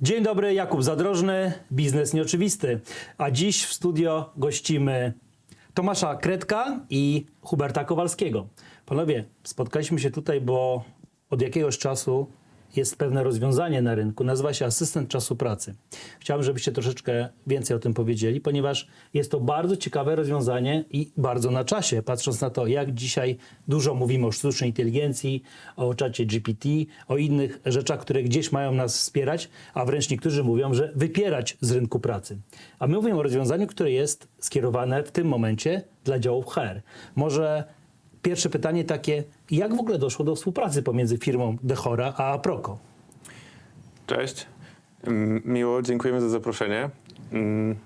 Dzień dobry, Jakub Zadrożny, biznes nieoczywisty. A dziś w studio gościmy Tomasza Kredka i Huberta Kowalskiego. Panowie, spotkaliśmy się tutaj, bo od jakiegoś czasu jest pewne rozwiązanie na rynku. Nazywa się asystent czasu pracy. Chciałbym, żebyście troszeczkę więcej o tym powiedzieli, ponieważ jest to bardzo ciekawe rozwiązanie i bardzo na czasie, patrząc na to, jak dzisiaj dużo mówimy o sztucznej inteligencji, o czacie GPT, o innych rzeczach, które gdzieś mają nas wspierać, a wręcz niektórzy mówią, że wypierać z rynku pracy. A my mówimy o rozwiązaniu, które jest skierowane w tym momencie dla działów HR. Może Pierwsze pytanie takie, jak w ogóle doszło do współpracy pomiędzy firmą Dechora a Aproco? Cześć. Mm, Miło, dziękujemy za zaproszenie. Mm,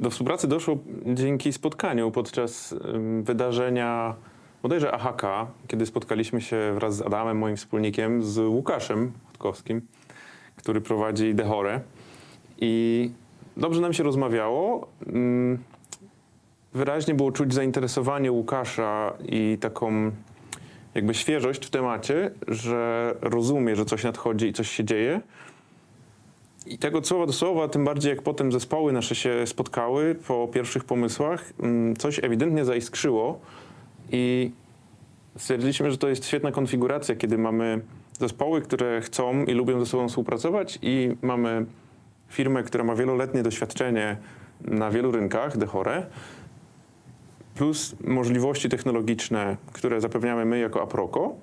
Do współpracy doszło dzięki spotkaniu podczas ym, wydarzenia bodajże AHK, kiedy spotkaliśmy się wraz z Adamem, moim wspólnikiem, z Łukaszem Chodkowskim, który prowadzi Dechorę. I dobrze nam się rozmawiało. Wyraźnie było czuć zainteresowanie Łukasza i taką jakby świeżość w temacie, że rozumie, że coś nadchodzi i coś się dzieje. I tego słowa do słowa, tym bardziej jak potem zespoły nasze się spotkały po pierwszych pomysłach, mm, coś ewidentnie zaiskrzyło i stwierdziliśmy, że to jest świetna konfiguracja, kiedy mamy zespoły, które chcą i lubią ze sobą współpracować i mamy firmę, która ma wieloletnie doświadczenie na wielu rynkach, Dechore, plus możliwości technologiczne, które zapewniamy my jako Aproco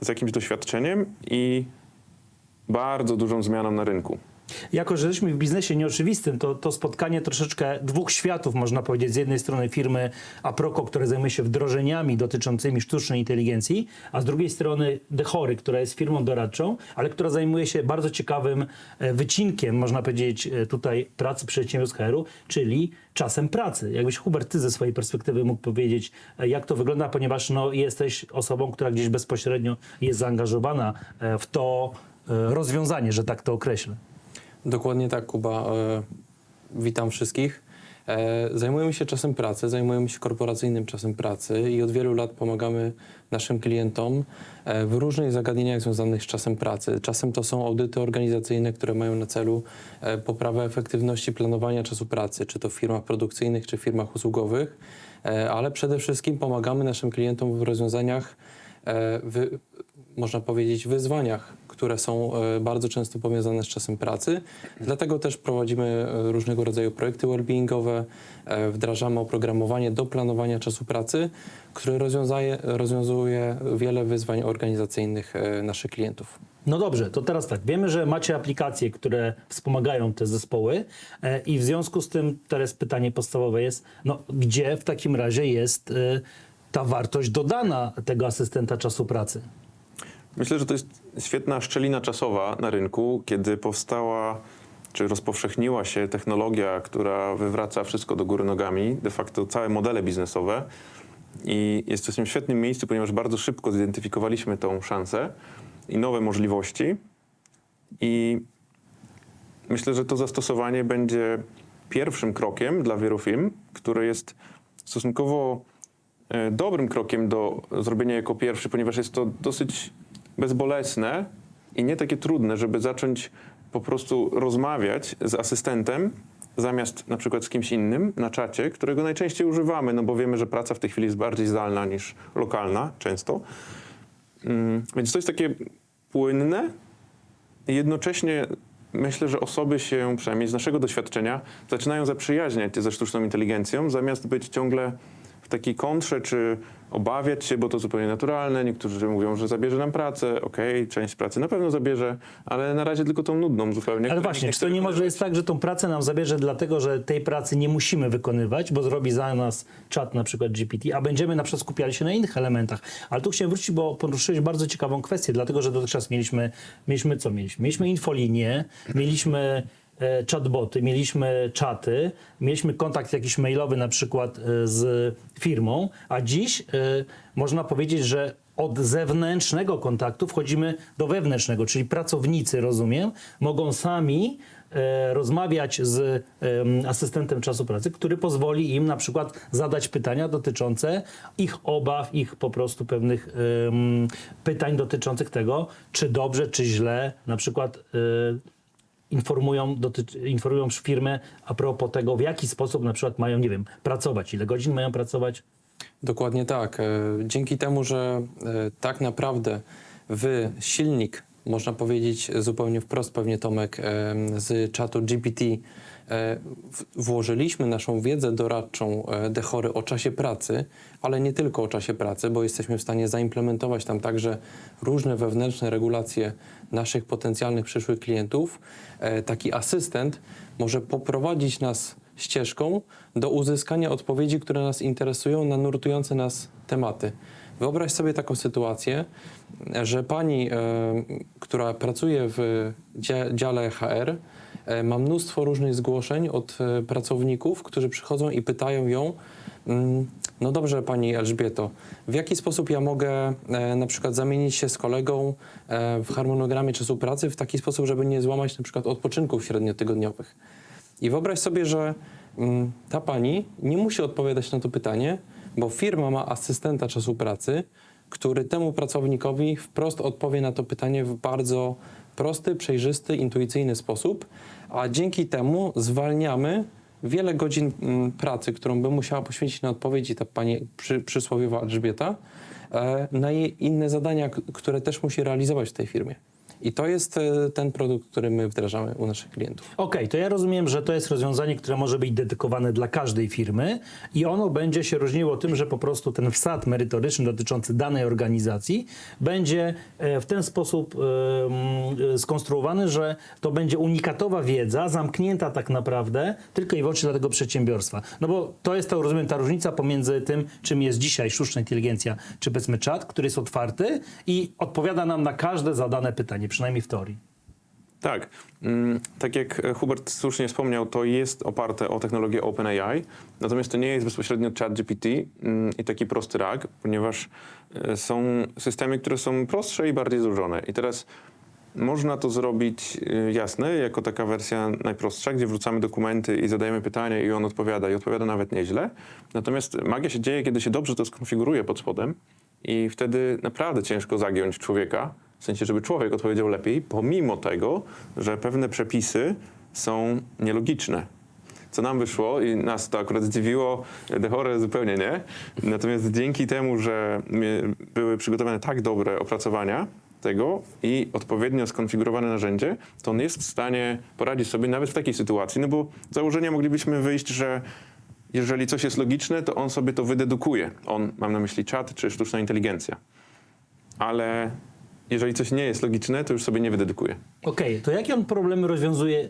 z jakimś doświadczeniem i bardzo dużą zmianą na rynku. Jako, że jesteśmy w biznesie nieoczywistym, to, to spotkanie troszeczkę dwóch światów, można powiedzieć. Z jednej strony firmy Aproco, które zajmuje się wdrożeniami dotyczącymi sztucznej inteligencji, a z drugiej strony Dechory, która jest firmą doradczą, ale która zajmuje się bardzo ciekawym e, wycinkiem, można powiedzieć, e, tutaj pracy przedsiębiorstw HR-u, czyli czasem pracy. Jakbyś Hubert, ty ze swojej perspektywy mógł powiedzieć, e, jak to wygląda, ponieważ no, jesteś osobą, która gdzieś bezpośrednio jest zaangażowana w to rozwiązanie, że tak to określę. Dokładnie tak, Kuba. E, witam wszystkich. E, zajmujemy się czasem pracy, zajmujemy się korporacyjnym czasem pracy i od wielu lat pomagamy naszym klientom e, w różnych zagadnieniach związanych z czasem pracy. Czasem to są audyty organizacyjne, które mają na celu poprawę efektywności planowania czasu pracy, czy to w firmach produkcyjnych, czy w firmach usługowych, ale przede wszystkim pomagamy naszym klientom w rozwiązaniach, wy, można powiedzieć, wyzwaniach, które są e, bardzo często powiązane z czasem pracy. Dlatego też prowadzimy e, różnego rodzaju projekty wellbeingowe, e, wdrażamy oprogramowanie do planowania czasu pracy, które rozwiązuje wiele wyzwań organizacyjnych e, naszych klientów. No dobrze, to teraz tak. Wiemy, że macie aplikacje, które wspomagają te zespoły e, i w związku z tym teraz pytanie podstawowe jest, no gdzie w takim razie jest e, ta wartość dodana tego asystenta czasu pracy? Myślę, że to jest świetna szczelina czasowa na rynku, kiedy powstała czy rozpowszechniła się technologia, która wywraca wszystko do góry nogami, de facto całe modele biznesowe. I jesteśmy w świetnym miejscu, ponieważ bardzo szybko zidentyfikowaliśmy tą szansę i nowe możliwości. I myślę, że to zastosowanie będzie pierwszym krokiem dla wielu firm, które jest stosunkowo dobrym krokiem do zrobienia jako pierwszy, ponieważ jest to dosyć bezbolesne i nie takie trudne, żeby zacząć po prostu rozmawiać z asystentem zamiast na przykład z kimś innym na czacie, którego najczęściej używamy, no bo wiemy, że praca w tej chwili jest bardziej zdalna niż lokalna często. Mm, Więc to jest takie płynne, jednocześnie myślę, że osoby się, przynajmniej z naszego doświadczenia, zaczynają zaprzyjaźniać ze sztuczną inteligencją, zamiast być ciągle takiej kontrze, czy obawiać się, bo to zupełnie naturalne. Niektórzy mówią, że zabierze nam pracę. Okej, część pracy na pewno zabierze, ale na razie tylko tą nudną zupełnie. Ale właśnie, czy to nie może jest tak, że tą pracę nam zabierze dlatego, że tej pracy nie musimy wykonywać, bo zrobi za nas czat na przykład GPT, a będziemy na przykład skupiali się na innych elementach. Ale tu chciałem wrócić, bo poruszyłeś bardzo ciekawą kwestię, dlatego że dotychczas mieliśmy, mieliśmy co mieliśmy? Mieliśmy infolinię, mieliśmy chatboty, mieliśmy czaty, mieliśmy kontakt jakiś mailowy na przykład e, z firmą, a dziś e, można powiedzieć, że od zewnętrznego kontaktu wchodzimy do wewnętrznego, czyli pracownicy, rozumiem, mogą sami e, rozmawiać z em, asystentem czasu pracy, który pozwoli im na przykład zadać pytania dotyczące ich obaw, ich po prostu pewnych pytań dotyczących tego, czy dobrze, czy źle, na przykład e, informują, dotyczy, informują firmę a propos tego, w jaki sposób na przykład mają, nie wiem, pracować, ile godzin mają pracować. Dokładnie tak. E, Dzięki temu, że e, tak naprawdę w silnik, można powiedzieć zupełnie wprost pewnie Tomek, e, z czatu GPT włożyliśmy naszą wiedzę doradczą e, Dechory o czasie pracy, ale nie tylko o czasie pracy, bo jesteśmy w stanie zaimplementować tam także różne wewnętrzne regulacje naszych potencjalnych przyszłych klientów. E, Taki asystent może poprowadzić nas ścieżką do uzyskania odpowiedzi, które nas interesują na nurtujące nas tematy. Wyobraź sobie taką sytuację, że pani, e, która pracuje w dzia- dziale HR, e, ma mnóstwo różnych zgłoszeń od e, pracowników, którzy przychodzą i pytają ją, mm, no dobrze pani Elżbieto, w jaki sposób ja mogę e, na przykład zamienić się z kolegą w harmonogramie czasu pracy w taki sposób, żeby nie złamać na przykład odpoczynków średniotygodniowych. I wyobraź sobie, że mm, ta pani nie musi odpowiadać na to pytanie, bo firma ma asystenta czasu pracy, który temu pracownikowi wprost odpowie na to pytanie w bardzo prosty, przejrzysty, intuicyjny sposób, a dzięki temu zwalniamy wiele godzin mm, pracy, którą by musiała poświęcić na odpowiedź i ta pani przy, przysłowiowa Elżbieta, e, na jej inne zadania, które też musi realizować w tej firmie. I to jest e, ten produkt, który my wdrażamy u naszych klientów. Okej, to ja rozumiem, że to jest rozwiązanie, które może być dedykowane dla każdej firmy i ono będzie się różniło tym, że po prostu ten wsad merytoryczny dotyczący danej organizacji będzie e, w ten sposób e, skonstruowany, że to będzie unikatowa wiedza, zamknięta tak naprawdę tylko i wyłącznie dla tego przedsiębiorstwa. No bo to jest, to rozumiem, ta różnica pomiędzy tym, czym jest dzisiaj sztuczna inteligencja, czy powiedzmy czat, który jest otwarty i odpowiada nam na każde zadane pytanie, przynajmniej w teorii. Tak. Mm, Tak jak Hubert słusznie wspomniał, to jest oparte o technologię OpenAI, natomiast to nie jest bezpośrednio ChatGPT mm, i taki prosty rak, ponieważ e, są systemy, które są prostsze i bardziej złożone. I teraz można to zrobić e, jasne, jako taka wersja najprostsza, gdzie wrzucamy dokumenty i zadajemy pytanie i on odpowiada i odpowiada nawet nieźle. Natomiast magia się dzieje, kiedy się dobrze to skonfiguruje pod spodem i wtedy naprawdę ciężko zagiąć człowieka, w sensie, żeby człowiek odpowiedział lepiej, pomimo tego, że pewne przepisy są nielogiczne. Co nam wyszło i nas to akurat zdziwiło, Dechore zupełnie nie. Natomiast dzięki temu, że były przygotowane tak dobre opracowania tego i odpowiednio skonfigurowane narzędzie, to on jest w stanie poradzić sobie nawet w takiej sytuacji, no bo z założenia moglibyśmy wyjść, że jeżeli coś jest logiczne, to on sobie to wydedukuje. On, mam na myśli czat czy sztuczna inteligencja. Ale jeżeli coś nie jest logiczne, to już sobie nie wydedukuje. Okej, to jakie on problemy rozwiązuje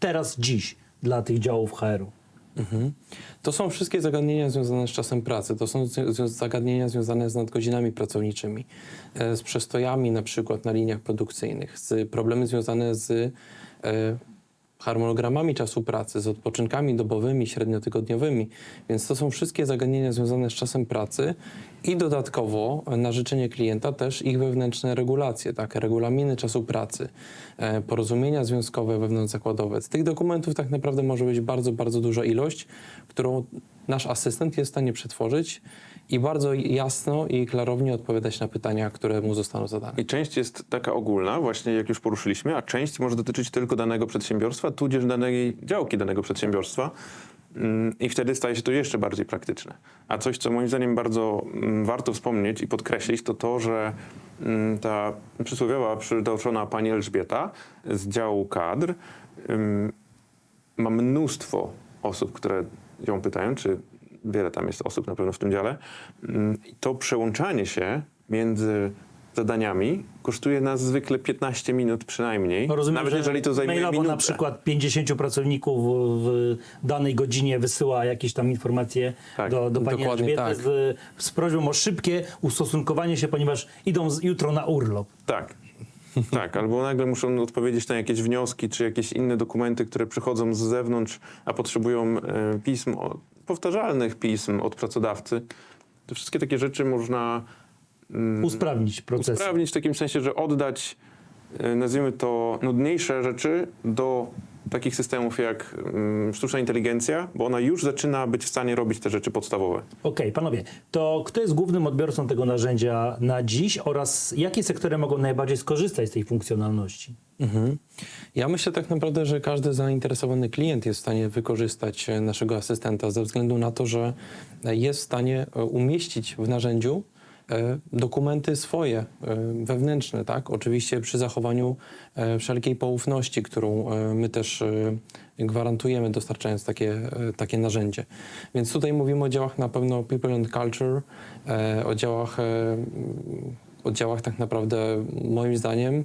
teraz, dziś dla tych działów HR-u? To są wszystkie zagadnienia związane z czasem pracy. To są zwią- zagadnienia związane z nadgodzinami pracowniczymi, e, z przestojami na przykład na liniach produkcyjnych, z problemy związane z e, harmonogramami czasu pracy, z odpoczynkami dobowymi, średniotygodniowymi. Więc to są wszystkie zagadnienia związane z czasem pracy i dodatkowo na życzenie klienta też ich wewnętrzne regulacje, tak, regulaminy czasu pracy, e, porozumienia związkowe wewnątrzzakładowe. Z tych dokumentów tak naprawdę może być bardzo, bardzo duża ilość, którą nasz asystent jest w stanie przetworzyć i bardzo jasno i klarownie odpowiadać na pytania, które mu zostaną zadane. I część jest taka ogólna, właśnie jak już poruszyliśmy, a część może dotyczyć tylko danego przedsiębiorstwa, tudzież danej działki danego przedsiębiorstwa. Mm, I wtedy staje się to jeszcze bardziej praktyczne. A coś, co moim zdaniem bardzo mm, warto wspomnieć i podkreślić, to to, że mm, ta przysłowiowa, przytoczona pani Elżbieta z działu kadr ma mnóstwo osób, które ją pytają, czy wiele tam jest osób na pewno w tym dziale. Mm, i To przełączanie się między zadaniami kosztuje nas zwykle 15 minut przynajmniej. No rozumiem, Nawet że jeżeli to zajmuje mailowo minutę. na przykład 50 pracowników w danej godzinie wysyła jakieś tam informacje Tak, do, do pani Elżbiety tak. z, z prośbą o szybkie ustosunkowanie się, ponieważ idą z, jutro na urlop. Tak. Tak, albo nagle muszą odpowiedzieć na jakieś wnioski, czy jakieś inne dokumenty, które przychodzą z zewnątrz, a potrzebują e, pism, o- powtarzalnych pism od pracodawcy. Te wszystkie takie rzeczy można Usprawnić proces. usprawnić w takim sensie, że oddać, e, nazwijmy to, nudniejsze rzeczy do takich systemów jak mm, sztuczna inteligencja, bo ona już zaczyna być w stanie robić te rzeczy podstawowe. Okej, panowie, to kto jest głównym odbiorcą tego narzędzia na dziś oraz jakie sektory mogą najbardziej skorzystać z tej funkcjonalności? Mhm. Ja myślę tak naprawdę, że każdy zainteresowany klient jest w stanie wykorzystać e, naszego asystenta ze względu na to, że e, jest w stanie e, umieścić w narzędziu dokumenty swoje, e, wewnętrzne, tak? Oczywiście przy zachowaniu e, wszelkiej poufności, którą e, my też e, gwarantujemy dostarczając takie, e, takie narzędzie. Więc tutaj mówimy o działach na pewno People and Culture, e, o działach, e, o działach tak naprawdę moim zdaniem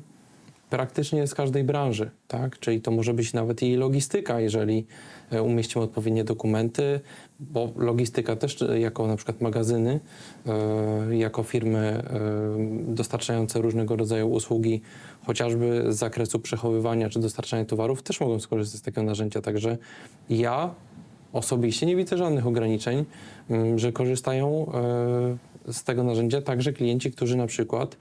praktycznie z każdej branży, tak? Czyli to może być nawet i logistyka, jeżeli e, umieścimy odpowiednie dokumenty, bo logistyka też e, jako na przykład magazyny, e, jako firmy dostarczające różnego rodzaju usługi, chociażby z zakresu przechowywania czy dostarczania towarów, też mogą skorzystać z takiego narzędzia. Także ja osobiście nie widzę żadnych ograniczeń, że korzystają z tego narzędzia także klienci, którzy na przykład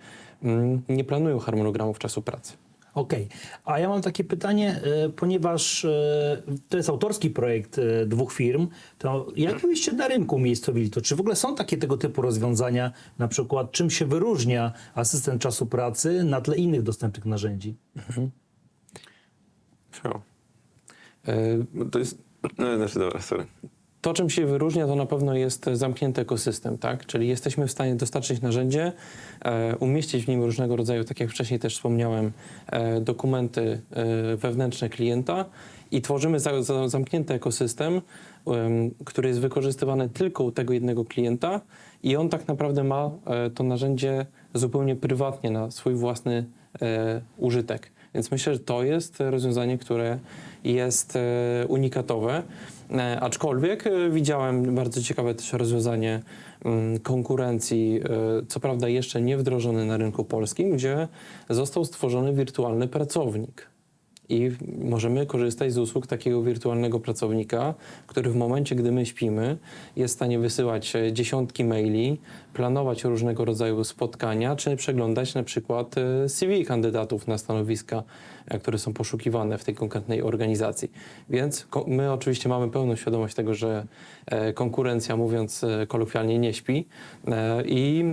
nie planują harmonogramów czasu pracy. Okej, a ja mam takie pytanie, e, ponieważ e, to jest autorski projekt e, dwóch firm, to jak byście na rynku umiejscowili to? Czy w ogóle są takie tego typu rozwiązania, na przykład czym się wyróżnia asystent czasu pracy na tle innych dostępnych narzędzi? Sure. E, Bo To jest... No, znaczy, dobra, sorry. To, czym się wyróżnia, to na pewno jest zamknięty ekosystem, tak? Czyli jesteśmy w stanie dostarczyć narzędzie, e, umieścić w nim różnego rodzaju, tak jak wcześniej też wspomniałem, e, dokumenty e, wewnętrzne klienta i tworzymy za, za, zamknięty ekosystem, em, który jest wykorzystywany tylko u tego jednego klienta i on tak naprawdę ma to narzędzie zupełnie prywatnie na swój własny użytek. Więc myślę, że to jest rozwiązanie, które jest unikatowe. E, aczkolwiek e, widziałem bardzo ciekawe też rozwiązanie mm, konkurencji, e, co prawda jeszcze nie wdrożone na rynku polskim, gdzie został stworzony wirtualny pracownik. I możemy korzystać z usług takiego wirtualnego pracownika, który w momencie, gdy my śpimy, jest w stanie wysyłać e, dziesiątki maili, planować różnego rodzaju spotkania, czy przeglądać na przykład e, CV kandydatów na stanowiska, e, które są poszukiwane w tej konkretnej organizacji. Więc my oczywiście mamy pełną świadomość tego, że konkurencja, mówiąc kolokwialnie, nie śpi i,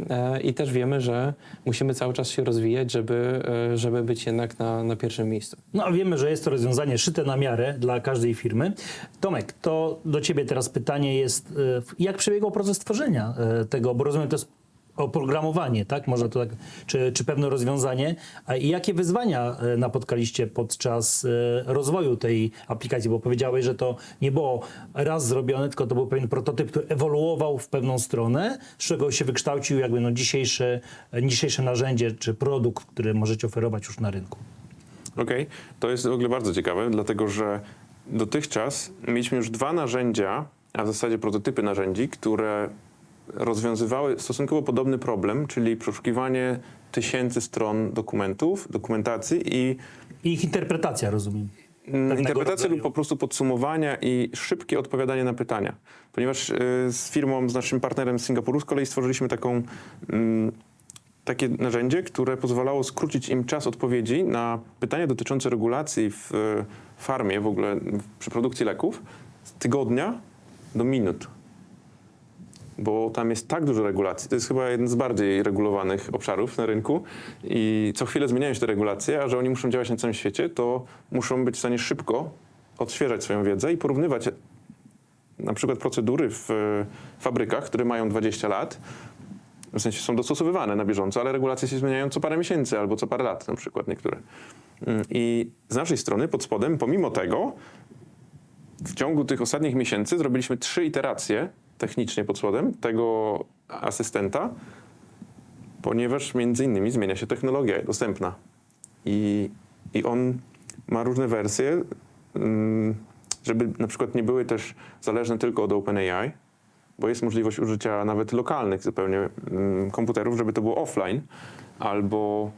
i też wiemy, że musimy cały czas się rozwijać, żeby, żeby być jednak na, na pierwszym miejscu. No wiemy, że jest to rozwiązanie szyte na miarę dla każdej firmy. Tomek, to do ciebie teraz pytanie jest, e, jak przebiegał proces tworzenia e, tego, bo rozumiem, to jest oprogramowanie, tak? Może to tak, czy, czy pewne rozwiązanie. I jakie wyzwania e, napotkaliście podczas rozwoju tej aplikacji? Bo powiedziałeś, że to nie było raz zrobione, tylko to był pewien prototyp, który ewoluował w pewną stronę, z czego się wykształcił jakby no dzisiejsze, dzisiejsze narzędzie czy produkt, który możecie oferować już na rynku. Okej, to jest w ogóle bardzo ciekawe, dlatego że dotychczas mieliśmy już dwa narzędzia, a w zasadzie prototypy narzędzi, które rozwiązywały stosunkowo podobny problem, czyli przeszukiwanie tysięcy stron dokumentów, dokumentacji i I ich interpretacja, rozumiem. mm, interpretacja lub po prostu podsumowania i szybkie odpowiadanie na pytania. Ponieważ y, z firmą, z naszym partnerem z Singapuru z kolei stworzyliśmy taką, mm, takie narzędzie, które pozwalało skrócić im czas odpowiedzi na pytania dotyczące regulacji w y, farmie, w ogóle przy produkcji leków, z tygodnia do minut. Bo tam jest tak dużo regulacji. To jest chyba jeden z bardziej regulowanych obszarów na rynku i co chwilę zmieniają się te regulacje, a że oni muszą działać na całym świecie, to muszą być w stanie szybko odświeżać swoją wiedzę i porównywać na przykład procedury w e, fabrykach, które mają 20 lat, w sensie są dostosowywane na bieżąco, ale regulacje się zmieniają co parę miesięcy albo co parę lat na przykład niektóre. Mm, I z naszej strony pod spodem, pomimo tego, w ciągu tych ostatnich miesięcy zrobiliśmy trzy iteracje technicznie pod spodem tego asystenta, ponieważ między innymi zmienia się technologia dostępna. I, i on ma różne wersje, mm, żeby na przykład nie były też zależne tylko od OpenAI, bo jest możliwość użycia nawet lokalnych zupełnie mm, komputerów, żeby to było offline, albo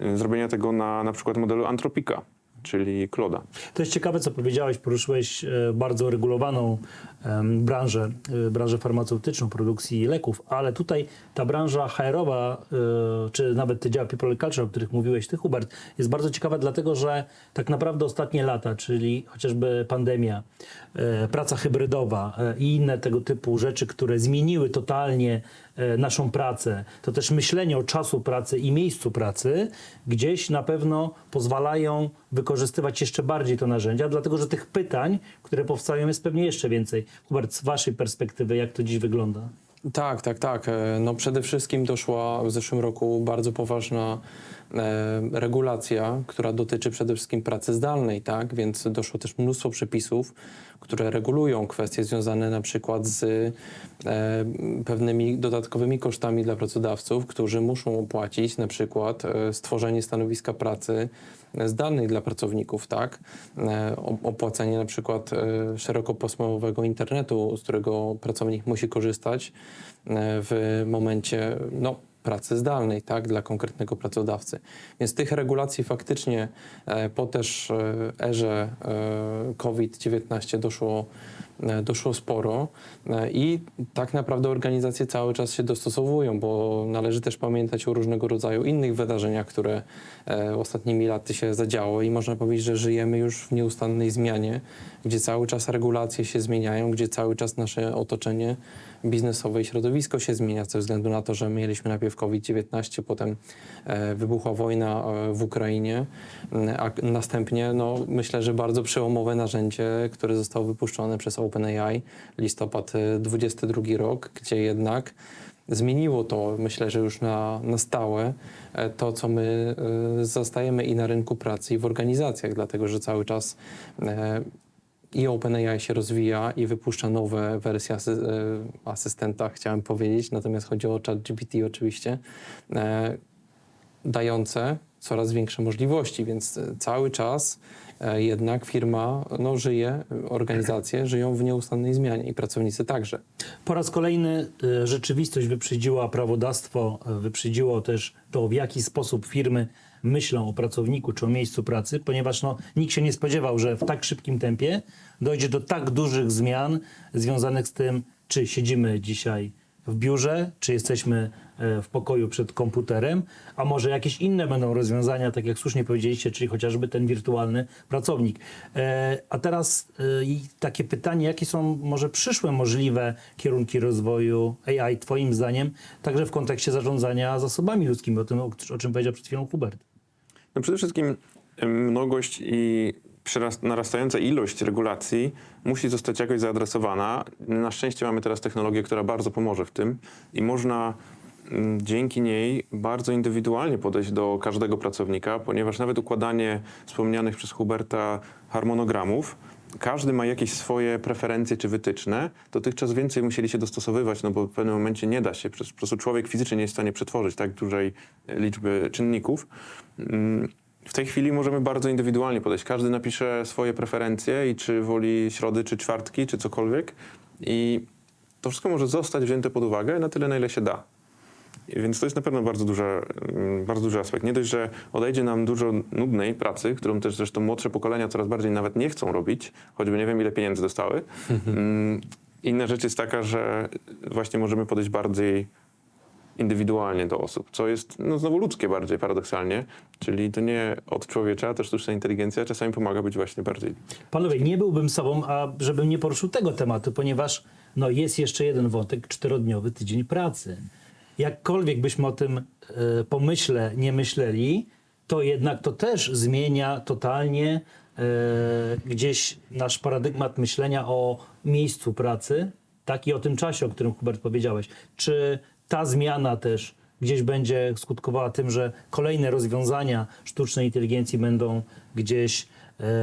y, zrobienia tego na na przykład modelu Antropika. Czyli Cloda. To jest ciekawe, co powiedziałeś. Poruszyłeś e, bardzo regulowaną branżę, e, branżę farmaceutyczną, produkcji leków, ale tutaj ta branża HR-owa, e, czy nawet te działy People Culture, o których mówiłeś ty, Hubert, jest bardzo ciekawa, dlatego że tak naprawdę ostatnie lata, czyli chociażby pandemia, praca hybrydowa i inne tego typu rzeczy, które zmieniły totalnie naszą pracę, to też myślenie o czasu pracy i miejscu pracy gdzieś na pewno pozwalają wykorzystywać jeszcze bardziej to narzędzia, dlatego że tych pytań, które powstają, jest pewnie jeszcze więcej. Hubert, z waszej perspektywy, jak to dziś wygląda? Tak, tak, tak. E, No przede wszystkim doszła w zeszłym roku bardzo poważna e, regulacja, która dotyczy przede wszystkim pracy zdalnej, tak? Więc doszło też mnóstwo przepisów, które regulują kwestie związane na przykład z e, pewnymi dodatkowymi kosztami dla pracodawców, którzy muszą opłacić na przykład e, stworzenie stanowiska pracy zdalnej dla pracowników, tak? E, Opłacenie na przykład e, szerokopasmowego internetu, z którego pracownik musi korzystać e, w momencie no, pracy zdalnej, tak, dla konkretnego pracodawcy. Więc tych regulacji faktycznie e, po też e, erze e, COVID-19 doszło, doszło sporo e, i tak naprawdę organizacje cały czas się dostosowują, bo należy też pamiętać o różnego rodzaju innych wydarzeniach, które e, ostatnimi laty się zadziało i można powiedzieć, że żyjemy już w nieustannej zmianie, gdzie cały czas regulacje się zmieniają, gdzie cały czas nasze otoczenie biznesowe i środowisko się zmienia ze względu na to, że mieliśmy najpierw COVID-19, potem e, wybuchła wojna e, w Ukrainie, m, a następnie no, myślę, że bardzo przełomowe narzędzie, które zostało wypuszczone przez OpenAI, listopad e, 22 rok, gdzie jednak zmieniło to, myślę, że już na, na stałe, e, to, co my e, zastajemy i na rynku pracy, i w organizacjach, dlatego że cały czas e, i OpenAI się rozwija i wypuszcza nowe wersje asy, e, asystenta, chciałem powiedzieć, natomiast chodzi o ChatGPT oczywiście, dające coraz większe możliwości, więc cały czas jednak firma no, żyje, organizacje żyją w nieustannej zmianie i pracownicy także. Po raz kolejny y, rzeczywistość wyprzedziła prawodawstwo, y, wyprzedziło też to, w jaki sposób firmy myślą o pracowniku czy o miejscu pracy, ponieważ no, nikt się nie spodziewał, że w tak szybkim tempie dojdzie do tak dużych zmian związanych z tym, czy siedzimy dzisiaj w biurze, czy jesteśmy e, w pokoju przed komputerem, a może jakieś inne będą rozwiązania, tak jak słusznie powiedzieliście, czyli chociażby ten wirtualny pracownik. E, A teraz e, takie pytanie, jakie są może przyszłe możliwe kierunki rozwoju AI twoim zdaniem, także w kontekście zarządzania zasobami ludzkimi, o tym, o czym powiedział przed chwilą Hubert. No przede wszystkim mnogość i narastająca ilość regulacji musi zostać jakoś zaadresowana. Na szczęście mamy teraz technologię, która bardzo pomoże w tym i można dzięki niej bardzo indywidualnie podejść do każdego pracownika, ponieważ nawet układanie wspomnianych przez Huberta harmonogramów każdy ma jakieś swoje preferencje czy wytyczne. Dotychczas więcej musieli się dostosowywać, no bo w pewnym momencie nie da się. Po prostu człowiek fizycznie nie jest w stanie przetworzyć tak dużej e, liczby czynników. Mm, W tej chwili możemy bardzo indywidualnie podejść. Każdy napisze swoje preferencje i czy woli środy, czy czwartki, czy cokolwiek. I to wszystko może zostać wzięte pod uwagę na tyle, na ile się da. Więc to jest na pewno bardzo, duże, mm, bardzo duży aspekt. Nie dość, że odejdzie nam dużo nudnej pracy, którą też zresztą młodsze pokolenia coraz bardziej nawet nie chcą robić, choćby nie wiem ile pieniędzy dostały. Mm, Inna rzecz jest taka, że właśnie możemy podejść bardziej indywidualnie do osób, co jest no, znowu ludzkie bardziej paradoksalnie, czyli to nie od człowiecza, też sztuczna inteligencja czasami pomaga być właśnie bardziej Panowie, nie byłbym sobą, a żebym nie poruszył tego tematu, ponieważ no, jest jeszcze jeden wątek, czterodniowy tydzień pracy. Jakkolwiek byśmy o tym e, pomyśle nie myśleli, to jednak to też zmienia totalnie e, gdzieś nasz paradygmat myślenia o miejscu pracy, tak i o tym czasie, o którym Hubert powiedziałeś. Czy ta zmiana też gdzieś będzie skutkowała tym, że kolejne rozwiązania sztucznej inteligencji będą gdzieś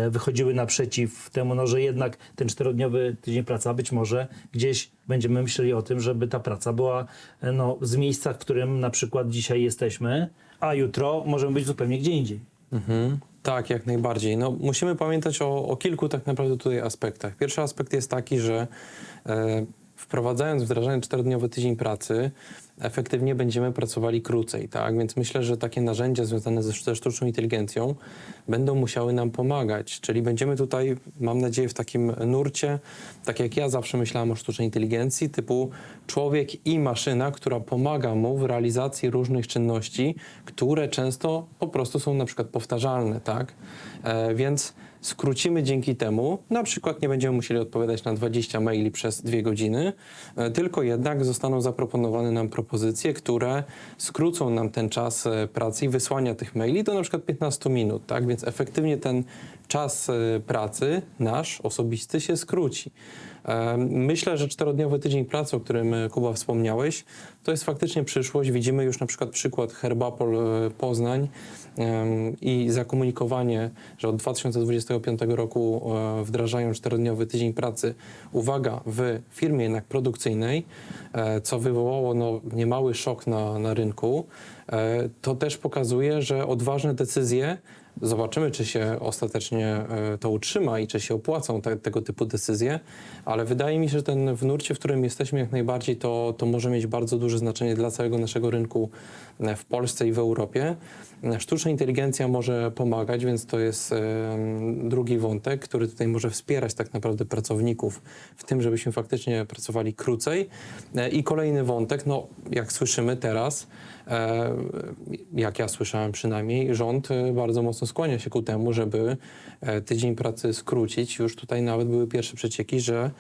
wychodziły naprzeciw temu, no, że jednak ten czterodniowy tydzień pracy, być może gdzieś będziemy myśleli o tym, żeby ta praca była e, no, z miejsca, w którym na przykład dzisiaj jesteśmy, a jutro możemy być zupełnie gdzie indziej. Mhm. Tak, jak najbardziej. No, musimy pamiętać o, o kilku tak naprawdę tutaj aspektach. Pierwszy aspekt jest taki, że e, wprowadzając, wdrażając czterodniowy tydzień pracy, efektywnie będziemy pracowali krócej, tak? Więc myślę, że takie narzędzia związane ze, sztuczną inteligencją będą musiały nam pomagać. Czyli będziemy tutaj, mam nadzieję, w takim nurcie, tak jak ja zawsze myślałem o sztucznej inteligencji, typu człowiek i maszyna, która pomaga mu w realizacji różnych czynności, które często po prostu są na przykład powtarzalne, tak? E, więc skrócimy dzięki temu, na przykład nie będziemy musieli odpowiadać na 20 maili przez dwie godziny, e, tylko jednak zostaną zaproponowane nam propozycje, które skrócą nam ten czas e, pracy i wysłania tych maili do na przykład 15 minut, tak? Więc efektywnie ten czas e, pracy nasz osobisty się skróci. Myślę, że czterodniowy tydzień pracy, o którym e, Kuba wspomniałeś, to jest faktycznie przyszłość. Widzimy już na przykład przykład Herbapol e, Poznań i zakomunikowanie, że od 2025 roku e, wdrażają czterodniowy tydzień pracy. Uwaga, w firmie jednak produkcyjnej, co wywołało no, niemały szok na, na rynku. To też pokazuje, że odważne decyzje Zobaczymy, czy się ostatecznie e, to utrzyma i czy się opłacą te, tego typu decyzje, ale wydaje mi się, że ten w nurcie, w którym jesteśmy jak najbardziej, to, to może mieć bardzo duże znaczenie dla całego naszego rynku w Polsce i w Europie. Sztuczna inteligencja może pomagać, więc to jest drugi wątek, który tutaj może wspierać tak naprawdę pracowników w tym, żebyśmy faktycznie pracowali krócej. E, I kolejny wątek, no jak słyszymy teraz, e, jak ja słyszałem przynajmniej, rząd e, bardzo mocno skłania się ku temu, żeby tydzień pracy skrócić. Już tutaj nawet były pierwsze przecieki, że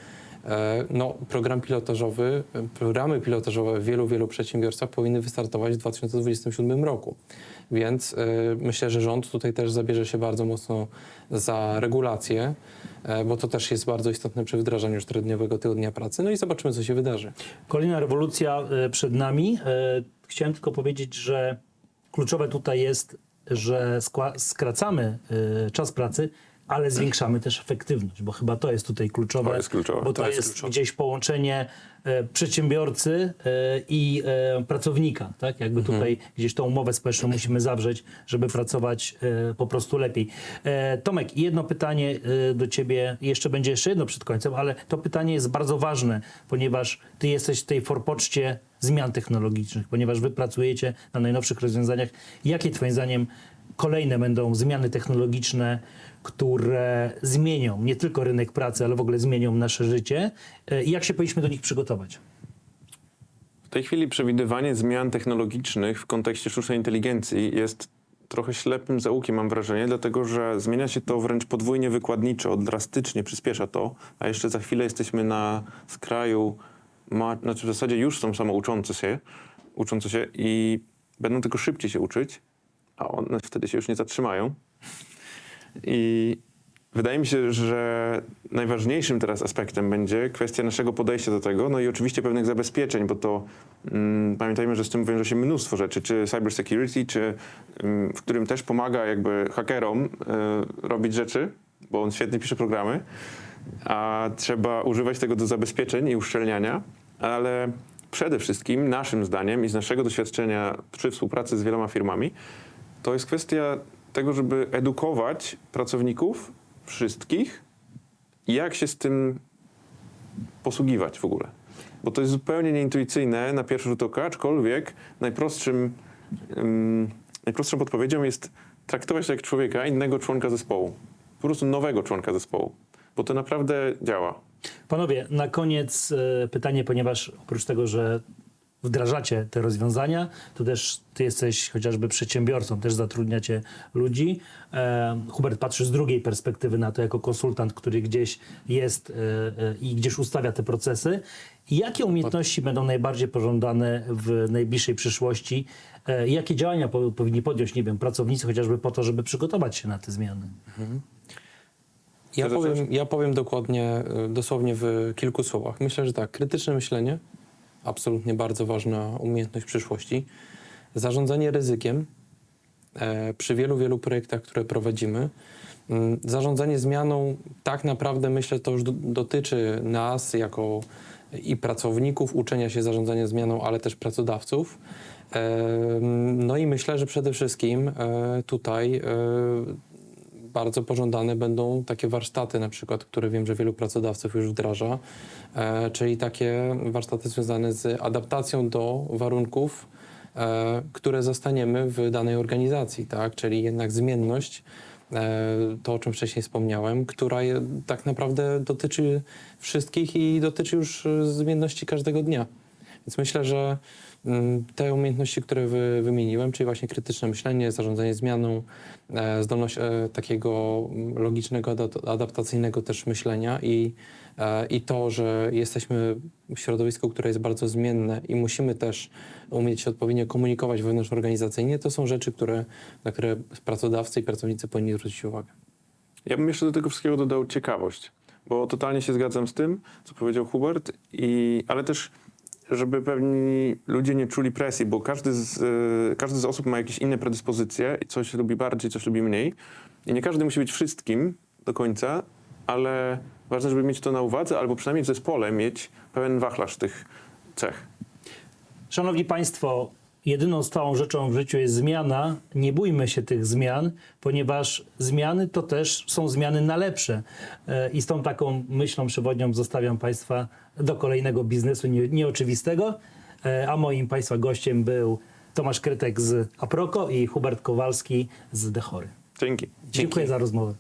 no, program pilotażowy, e, programy pilotażowe w wielu, wielu przedsiębiorstwach powinny wystartować w 2027 roku. Więc e, myślę, że rząd tutaj też zabierze się bardzo mocno za regulacje, e, bo to też jest bardzo istotne przy wdrażaniu czterodniowego tygodnia pracy. No i zobaczymy, co się wydarzy. Kolejna rewolucja e, przed nami. E, Chciałem tylko powiedzieć, że kluczowe tutaj jest, że skracamy e, czas pracy, ale zwiększamy też efektywność, bo chyba to jest tutaj kluczowe. To jest kluczowe, Bo to, to jest jest, kluczowe. gdzieś połączenie e, przedsiębiorcy e, i e, pracownika. Tak? Jakby Mhm. tutaj gdzieś tą umowę społeczną musimy zawrzeć, żeby pracować e, po prostu lepiej. E, Tomek, jedno pytanie e, do ciebie, jeszcze będzie jeszcze jedno przed końcem, ale to pytanie jest bardzo ważne, ponieważ ty jesteś w tej forpoczcie zmian technologicznych, ponieważ wy pracujecie na najnowszych rozwiązaniach. Jakie twoim zdaniem kolejne będą zmiany technologiczne, które zmienią nie tylko rynek pracy, ale w ogóle zmienią nasze życie e, i jak się powinniśmy do nich przygotować? W tej chwili przewidywanie zmian technologicznych w kontekście sztucznej inteligencji jest trochę ślepym zaułkiem, mam wrażenie, dlatego że zmienia się to wręcz podwójnie wykładniczo, drastycznie przyspiesza to, a jeszcze za chwilę jesteśmy na skraju, ma, znaczy w zasadzie już są samouczące się, uczące się i będą tylko szybciej się uczyć, a one wtedy się już nie zatrzymają. I wydaje mi się, że najważniejszym teraz aspektem będzie kwestia naszego podejścia do tego, no i oczywiście pewnych zabezpieczeń, bo to mm, pamiętajmy, że z tym wiąże się mnóstwo rzeczy, czy cyber security, czy mm, w którym też pomaga jakby hakerom y, robić rzeczy, bo on świetnie pisze programy, a trzeba używać tego do zabezpieczeń i uszczelniania, ale przede wszystkim naszym zdaniem i z naszego doświadczenia przy współpracy z wieloma firmami, to jest kwestia tego, żeby edukować pracowników wszystkich, jak się z tym posługiwać w ogóle. Bo to jest zupełnie nieintuicyjne na pierwszy rzut oka, aczkolwiek najprostszym, ym, najprostszą podpowiedzią jest traktować to jak człowieka, innego członka zespołu. Po prostu nowego członka zespołu. Bo to naprawdę działa. Panowie, na koniec e, pytanie, ponieważ oprócz tego, że wdrażacie te rozwiązania, to też ty jesteś chociażby przedsiębiorcą, też zatrudniacie ludzi. E, Hubert patrzy z drugiej perspektywy na to jako konsultant, który gdzieś jest e, e, i gdzieś ustawia te procesy. Jakie umiejętności będą najbardziej pożądane w najbliższej przyszłości? E, Jakie działania po, powinni podjąć, nie wiem, pracownicy chociażby po to, żeby przygotować się na te zmiany? Ja Chcesz zacząć? powiem, ja powiem dokładnie, y, dosłownie w kilku słowach. Myślę, że tak, krytyczne myślenie, absolutnie bardzo ważna umiejętność przyszłości. Zarządzanie ryzykiem e, przy wielu, wielu projektach, które prowadzimy. Mm, Zarządzanie zmianą, tak naprawdę myślę, to już do, dotyczy nas jako i pracowników, uczenia się zarządzania zmianą, ale też pracodawców. E, No i myślę, że przede wszystkim e, tutaj bardzo pożądane będą takie warsztaty, na przykład, które wiem, że wielu pracodawców już wdraża, e, czyli takie warsztaty związane z adaptacją do warunków, e, które zastaniemy w danej organizacji, tak? Czyli jednak zmienność, e, to o czym wcześniej wspomniałem, która je, tak naprawdę dotyczy wszystkich i dotyczy już zmienności każdego dnia. Więc myślę, że te umiejętności, które wy, wymieniłem, czyli właśnie krytyczne myślenie, zarządzanie zmianą, e, zdolność e, takiego mm, logicznego, adap- adaptacyjnego też myślenia i, e, i to, że jesteśmy w środowisku, które jest bardzo zmienne i musimy też umieć się odpowiednio komunikować wewnątrzorganizacyjnie, to są rzeczy, które, na które pracodawcy i pracownicy powinni zwrócić uwagę. Ja bym jeszcze do tego wszystkiego dodał ciekawość, bo totalnie się zgadzam z tym, co powiedział Hubert, i, ale też, żeby pewni ludzie nie czuli presji, bo każdy z, e, każdy z osób ma jakieś inne predyspozycje i coś lubi bardziej, coś lubi mniej. I nie każdy musi być wszystkim do końca, ale ważne, żeby mieć to na uwadze, albo przynajmniej w zespole mieć pewien wachlarz tych cech. Szanowni Państwo, jedyną stałą rzeczą w życiu jest zmiana. Nie bójmy się tych zmian, ponieważ zmiany to też są zmiany na lepsze. E, I z tą taką myślą przewodnią zostawiam Państwa do kolejnego biznesu nie- nieoczywistego. E, A moim Państwa gościem był Tomasz Krytek z Aproko i Hubert Kowalski z Dechory. Dzięki. Dziękuję za rozmowę.